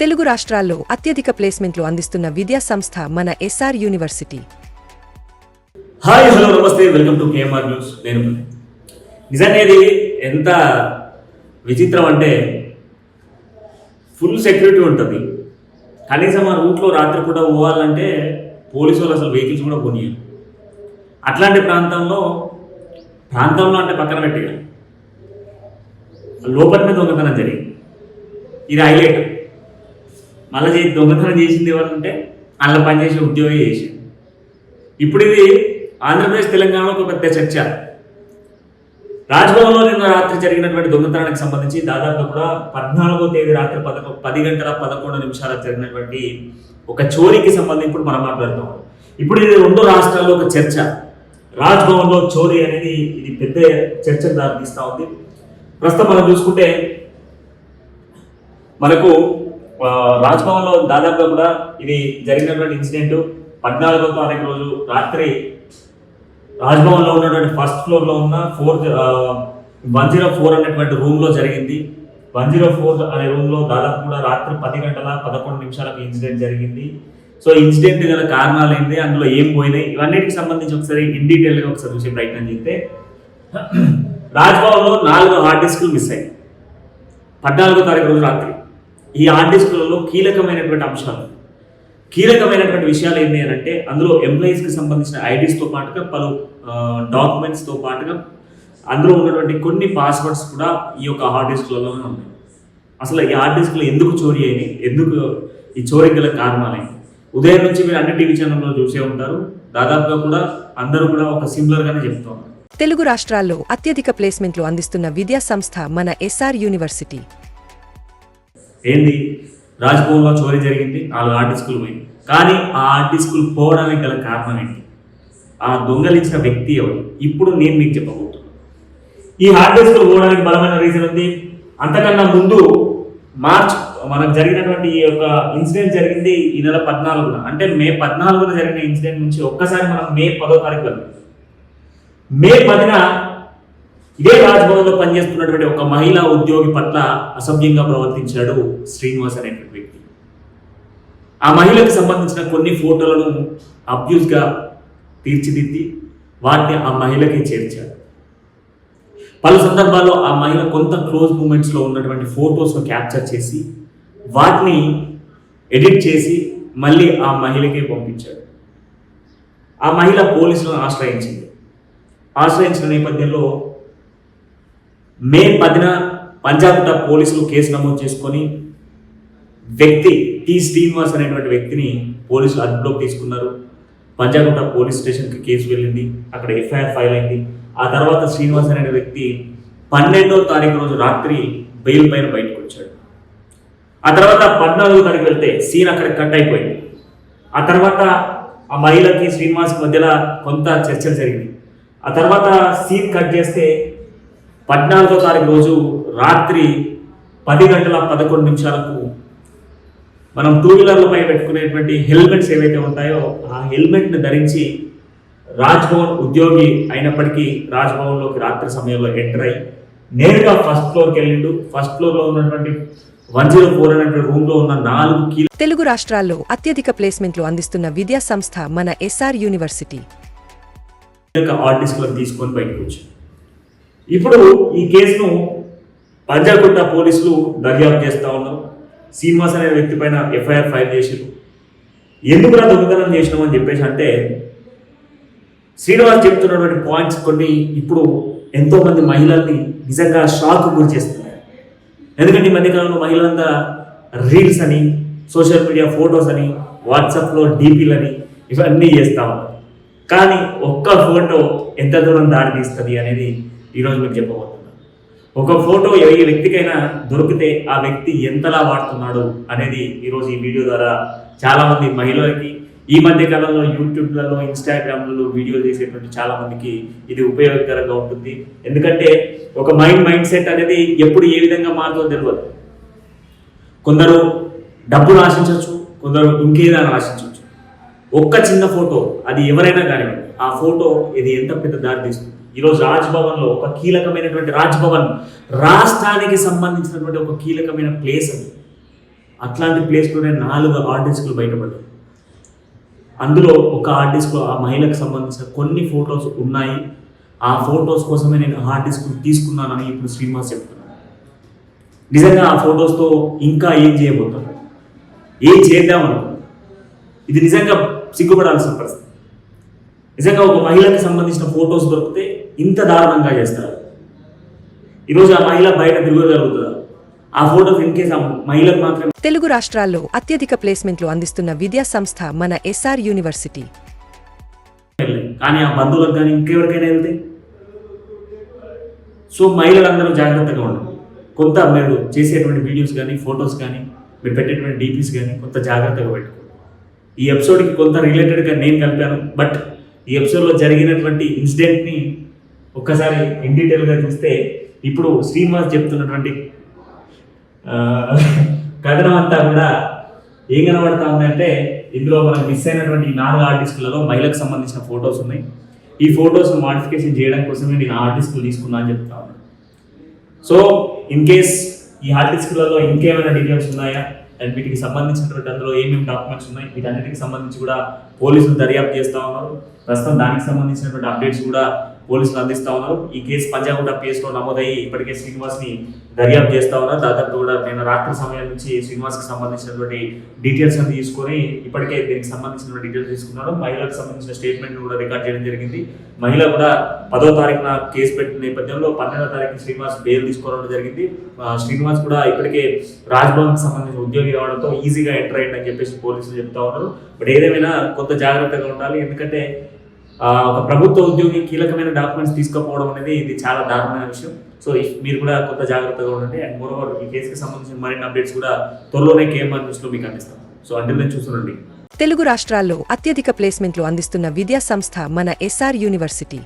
తెలుగు రాష్ట్రాల్లో అత్యధిక ప్లేస్మెంట్లు అందిస్తున్న విద్యా సంస్థ మన ఎస్ఆర్ యూనివర్సిటీ. హాయ్ హలో నమస్తే వెల్కమ్ టు కేఎంఆర్ న్యూస్. నేను మురళి. ఇది ఎంత విచిత్రం అంటే ఫుల్ సెక్యూరిటీ ఉంటుంది. కనీసం ఆ రూట్లో రాత్రి పూట పోవాలంటే పోలీసు వాళ్ళు అసలు వెహికల్స్ కూడా కొనియరు. అట్లాంటి ప్రాంతంలో ప్రాంతంలో అంటే పక్కన పెట్టిగా మీద దొంగతనం జరిగింది. ఇది హైలైట్. మళ్ళీ చేసి దొంగతనం చేసింది ఎవరంటే అందులో పనిచేసే ఉద్యోగి చేసి ఇప్పుడు ఇది ఆంధ్రప్రదేశ్ తెలంగాణలో ఒక పెద్ద చర్చ. రాజ్భవన్లో నిన్న రాత్రి జరిగినటువంటి దొంగతనానికి సంబంధించి దాదాపు కూడా పద్నాలుగో తేదీ రాత్రి పదకొ పది గంటల పదకొండు నిమిషాలకు జరిగినటువంటి ఒక చోరీకి సంబంధించి ఇప్పుడు మనం మాట్లాడుతాం ఇప్పుడు ఇది రెండు రాష్ట్రాల్లో ఒక చర్చ. రాజ్భవన్లో చోరీ అనేది ఇది పెద్ద చర్చకు దారితీస్తా ఉంది. ప్రస్తుతం మనం చూసుకుంటే మనకు రాజ్భవన్లో దాదాపుగా కూడా ఇది జరిగినటువంటి ఇన్సిడెంట్. పద్నాలుగో తారీఖు రోజు రాత్రి రాజ్భవన్లో ఉన్నటువంటి ఫస్ట్ ఫ్లోర్లో ఉన్న ఫోర్ వన్ జీరో ఫోర్ అనేటువంటి రూమ్లో జరిగింది. వన్ జీరో ఫోర్ అనే రూమ్లో దాదాపు కూడా రాత్రి పది గంటల పదకొండు నిమిషాలకు ఇన్సిడెంట్ జరిగింది. సో ఇన్సిడెంట్ గల కారణాలు ఏంటి అందులో ఏం పోయినాయి ఇవన్నిటికి సంబంధించి ఒకసారి ఇన్ డీటెయిల్గా ఒకసారి చూసే ప్రయత్నం చేస్తే రాజ్భవన్లో నాలుగు హార్డ్ డిస్కులు మిస్ అయ్యాయి. పద్నాలుగో తారీఖు రోజు రాత్రి. ఈ ఆర్టిస్టులలో కీలకమైనటువంటి అంశాలు. కీలకమైనటువంటి విషయాలు ఏంటి అని అంటే అందులో ఎంప్లాయీస్కి సంబంధించిన ఐడీస్తో పాటుగా పలు డాక్యుమెంట్స్తో పాటుగా అందులో ఉన్నటువంటి కొన్ని పాస్వర్డ్స్ కూడా ఈ యొక్క హార్డ్ డిస్క్లలోనే ఉన్నాయి. అసలు ఈ హార్డ్ డిస్క్లు ఎందుకు చోరీ అయినాయి? ఎందుకు ఈ చోరీ గల కారణాలే ఉదయం నుంచి మీరు అన్ని టీవీ ఛానల్లో చూసే ఉంటారు. దాదాపుగా కూడా అందరూ కూడా ఒక సిమిలర్గానే చెప్తూ ఉన్నారు. తెలుగు రాష్ట్రాల్లో అత్యధిక ప్లేస్మెంట్లు అందిస్తున్న విద్యా సంస్థ మన ఎస్ఆర్ యూనివర్సిటీ. ఏంది? రాజ్భవన్లో చోరీ జరిగింది నాలుగు స్కూల్ పోయింది. కానీ ఆ ఆర్టిస్టులు పోవడానికి గల కారణం ఏంటి? ఆ దొంగలించిన వ్యక్తి ఎవరు? ఇప్పుడు నేను మీకు చెప్పబోతున్నాను ఈ హార్డ్ డిస్కులు పోవడానికి బలమైన రీజన్ ఉంది. అంతకన్నా ముందు మార్చ్ మనకు జరిగినటువంటి ఈ యొక్క ఇన్సిడెంట్ జరిగింది ఈ నెల పద్నాలుగున. అంటే మే పద్నాలుగున జరిగిన ఇన్సిడెంట్ నుంచి ఒక్కసారి మనం మే పదో తారీఖు మే పదిన ఇదే రాజ్భవన్లో పనిచేస్తున్నటువంటి ఒక మహిళా ఉద్యోగి పట్ల అసభ్యంగా ప్రవర్తించాడు శ్రీనివాస్ అనేటువంటి వ్యక్తి. ఆ మహిళకు సంబంధించిన కొన్ని ఫోటోలను అబ్యూస్గా తీర్చిదిద్ది వాటిని ఆ మహిళకి చేర్చాడు. పలు సందర్భాల్లో ఆ మహిళ కొంత క్లోజ్ మూమెంట్స్లో ఉన్నటువంటి ఫొటోస్ను క్యాప్చర్ చేసి వాటిని ఎడిట్ చేసి మళ్ళీ ఆ మహిళకే పంపించాడు. ఆ మహిళ పోలీసులను ఆశ్రయించింది. ఆశ్రయించిన నేపథ్యంలో మే పదిన పంజాగుట్ట పోలీసులు కేసు నమోదు చేసుకొని వ్యక్తి టి శ్రీనివాస్ అనేటువంటి వ్యక్తిని పోలీసులు అదుపులోకి తీసుకున్నారు. పంజాగుట్ట పోలీస్ స్టేషన్కి కేసు వెళ్ళింది. అక్కడ ఎఫ్ఐఆర్ ఫైల్ అయింది. ఆ తర్వాత శ్రీనివాస్ అనే వ్యక్తి పన్నెండో తారీఖు రోజు రాత్రి బెయిల్ పైన బయటకు వచ్చాడు. ఆ తర్వాత పద్నాలుగో తారీఖు వెళ్తే సీన్ అక్కడ కట్ అయిపోయింది. ఆ తర్వాత ఆ మహిళకి శ్రీనివాస్ మధ్యలో కొంత చర్చలు జరిగింది ఆ తర్వాత సీన్ కట్ చేస్తే పద్నాలుగో తారీఖు రోజు రాత్రి పది గంటల పదకొండు నిమిషాలకు మనం టూ వీలర్లపై పెట్టుకునేటువంటి హెల్మెట్స్ ఏవైతే ఉంటాయో ఆ హెల్మెట్ని ధరించి రాజ్భవన్ ఉద్యోగి అయినప్పటికీ రాజ్భవన్లోకి రాత్రి సమయంలో ఎంటర్ అయ్యి నేరుగా ఫస్ట్ ఫ్లోర్కి వెళ్ళిండు. ఫస్ట్ ఫ్లోర్లో ఉన్నటువంటి వన్ జీరో ఫోర్ అనేటువంటి రూమ్లో ఉన్న నాలుగు తెలుగు రాష్ట్రాల్లో అత్యధిక ప్లేస్మెంట్లు అందిస్తున్న విద్యా సంస్థ మన ఎస్ఆర్ యూనివర్సిటీ. ఆర్టిస్టులను తీసుకొని బయటకు వచ్చారు. ఇప్పుడు ఈ కేసును పంజాగుట్ట పోలీసులు దర్యాప్తు చేస్తూ ఉన్నారు. శ్రీనివాస్ అనే వ్యక్తి పైన ఎఫ్ఐఆర్ ఫైల్ చేసారు. ఎందుకు దొంగతనం చేసినామని చెప్పేసి అంటే శ్రీనివాస్ చెప్తున్నటువంటి పాయింట్స్ కొన్ని ఇప్పుడు ఎంతోమంది మహిళల్ని నిజంగా షాక్ గురి చేస్తున్నాయి. ఎందుకంటే ఈ మధ్యకాలంలో మహిళలంతా రీల్స్ అని సోషల్ మీడియా ఫొటోస్ అని వాట్సాప్లో డీపీలని ఇవన్నీ చేస్తాం ఉన్నారు. కానీ ఒక్క ఫోటో ఎంత దూరం దారి తీస్తుంది అనేది ఈరోజు మీకు చెప్పబోతున్నాను. ఒక ఫోటో ఏ వ్యక్తికైనా దొరికితే ఆ వ్యక్తి ఎంతలా వాడుతున్నాడు అనేది ఈరోజు ఈ వీడియో ద్వారా చాలామంది మహిళలకి ఈ మధ్య కాలంలో యూట్యూబ్లలో ఇన్స్టాగ్రామ్లలో వీడియోలు చేసేటువంటి చాలా మందికి ఇది ఉపయోగకరంగా ఉంటుంది. ఎందుకంటే ఒక మైండ్ మైండ్ సెట్ అనేది ఎప్పుడు ఏ విధంగా మారుతుందో తెలియదు కొందరు డబ్బును ఆశించవచ్చు కొందరు ఇంకేదైనా ఆశించవచ్చు. ఒక్క చిన్న ఫోటో అది ఎవరైనా కానివ్వండి ఆ ఫోటో ఇది ఎంత పెద్ద దారి తీస్తుంది? ఈరోజు రాజ్భవన్లో ఒక కీలకమైనటువంటి రాజ్భవన్ రాష్ట్రానికి సంబంధించినటువంటి ఒక కీలకమైన ప్లేస్ అది. అట్లాంటి ప్లేస్లోనే నాలుగు ఆర్టిస్టులు బయటపడ్డాయి. అందులో ఒక ఆర్టిస్ట్లో ఆ మహిళకు సంబంధించిన కొన్ని ఫొటోస్ ఉన్నాయి. ఆ ఫొటోస్ కోసమే నేను హార్డ్ ఆర్టిస్ట్ తీసుకున్నానని ఇప్పుడు శ్రీనివాస్ చెప్తున్నాను నిజంగా ఆ ఫొటోస్తో ఇంకా ఏం చేయబోతున్నాను ఏం చేద్దామను ఇది నిజంగా సిగ్గుపడాల్సిన పరిస్థితి. నిజంగా ఒక మహిళకి సంబంధించిన ఫొటోస్ దొరికితే ఇంత దారుణంగా చేస్తారు. ఈరోజు ఆ మహిళ బయట తిరగగలుగుతుందా? ఆ ఫోటోస్ ఇన్ కేసు ఆ మహిళకు మాత్రమే తెలుగు రాష్ట్రాల్లో అత్యధిక ప్లేస్మెంట్లు అందిస్తున్న విద్యా సంస్థ మన ఎస్ఆర్ యూనివర్సిటీ. కానీ ఆ బంధువులకు కానీ ఇంకెవరికైనా వెళ్తే? సో మహిళలందరూ జాగ్రత్తగా ఉండండి కొంత మీరు చేసేటువంటి వీడియోస్ కానీ ఫొటోస్ కానీ మీరు పెట్టేటువంటి డీపీస్ కానీ కొంత జాగ్రత్తగా పెట్టుకోండి ఈ ఎపిసోడ్కి కొంత రిలేటెడ్గా నేను కలిపాను బట్ ఈ ఎపిసోడ్లో జరిగినటువంటి ఇన్సిడెంట్ని ఒక్కసారి ఇన్ డీటెయిల్గా చూస్తే ఇప్పుడు శ్రీనివాస్ చెప్తున్నటువంటి కథనం అంతా కూడా ఏం కనబడతా ఉందంటే ఇందులో మనం మిస్ అయినటువంటి నాలుగు ఆర్టిస్టులలో మహిళకు సంబంధించిన ఫొటోస్ ఉన్నాయి. ఈ ఫొటోస్ మాడిఫికేషన్ చేయడం కోసమే నేను ఆర్టిస్టులు తీసుకున్నా అని చెప్తా ఉన్నాను సో ఇన్ కేస్ ఈ ఆర్టిస్టులలో ఇంకేమైనా డీటెయిల్స్ ఉన్నాయా? అండ్ వీటికి సంబంధించినటువంటి అందులో ఏమేమి డాక్యుమెంట్స్ ఉన్నాయి? వీటన్నిటికి సంబంధించి కూడా పోలీసులు దర్యాప్తు చేస్తూ ఉన్నారు. ప్రస్తుతం దానికి సంబంధించినటువంటి అప్డేట్స్ కూడా పోలీసులు అందిస్తా ఉన్నారు. ఈ కేసు పంజాగుట్ట పిఎస్లో నమోదయ్యి ఇప్పటికే శ్రీనివాస్ని దర్యాప్తు చేస్తా ఉన్నారు. దాదాపు కూడా నేను రాత్రి సమయం నుంచి శ్రీనివాస్కి సంబంధించినటువంటి డీటెయిల్స్ అన్ని తీసుకొని ఇప్పటికే దీనికి సంబంధించిన డీటెయిల్స్ తీసుకున్నారు. మహిళకు సంబంధించిన స్టేట్మెంట్ కూడా రికార్డ్ చేయడం జరిగింది. మహిళ కూడా పదో తారీఖున కేసు పెట్టిన నేపథ్యంలో పన్నెండో తారీఖు శ్రీనివాస్ బెయిల్ తీసుకోవడం జరిగింది. శ్రీనివాస్ కూడా ఇప్పటికే రాజ్భవన్కి సంబంధించిన ఉద్యోగి రావడంతో ఈజీగా ఎంటర్ అయ్యింది అని చెప్పేసి పోలీసులు చెప్తా ఉన్నారు. బట్ ఏదేమైనా కొంత జాగ్రత్తగా ఉండాలి. ఎందుకంటే ఒక ప్రభుత్వ ఉద్యోగి కీలకమైన డాక్యుమెంట్స్ తీసుకోకపోవడం అనేది ఇది చాలా దారుణమైన విషయం. సో ఇఫ్ మీరు కూడా కొంత జాగ్రత్తగా ఉండండి. అండ్ మోరోవర్ ఈ కేసుకి సంబంధించిన మరిన్ని అప్డేట్స్ కూడా త్వరలోనే కేఎంఆర్ న్యూస్లో మీకు అందిస్తాం. సో అంటే నేను చూస్తుండండి. తెలుగు రాష్ట్రాల్లో అత్యధిక ప్లేస్మెంట్లు అందిస్తున్న విద్యా సంస్థ మన ఎస్ఆర్ యూనివర్సిటీ.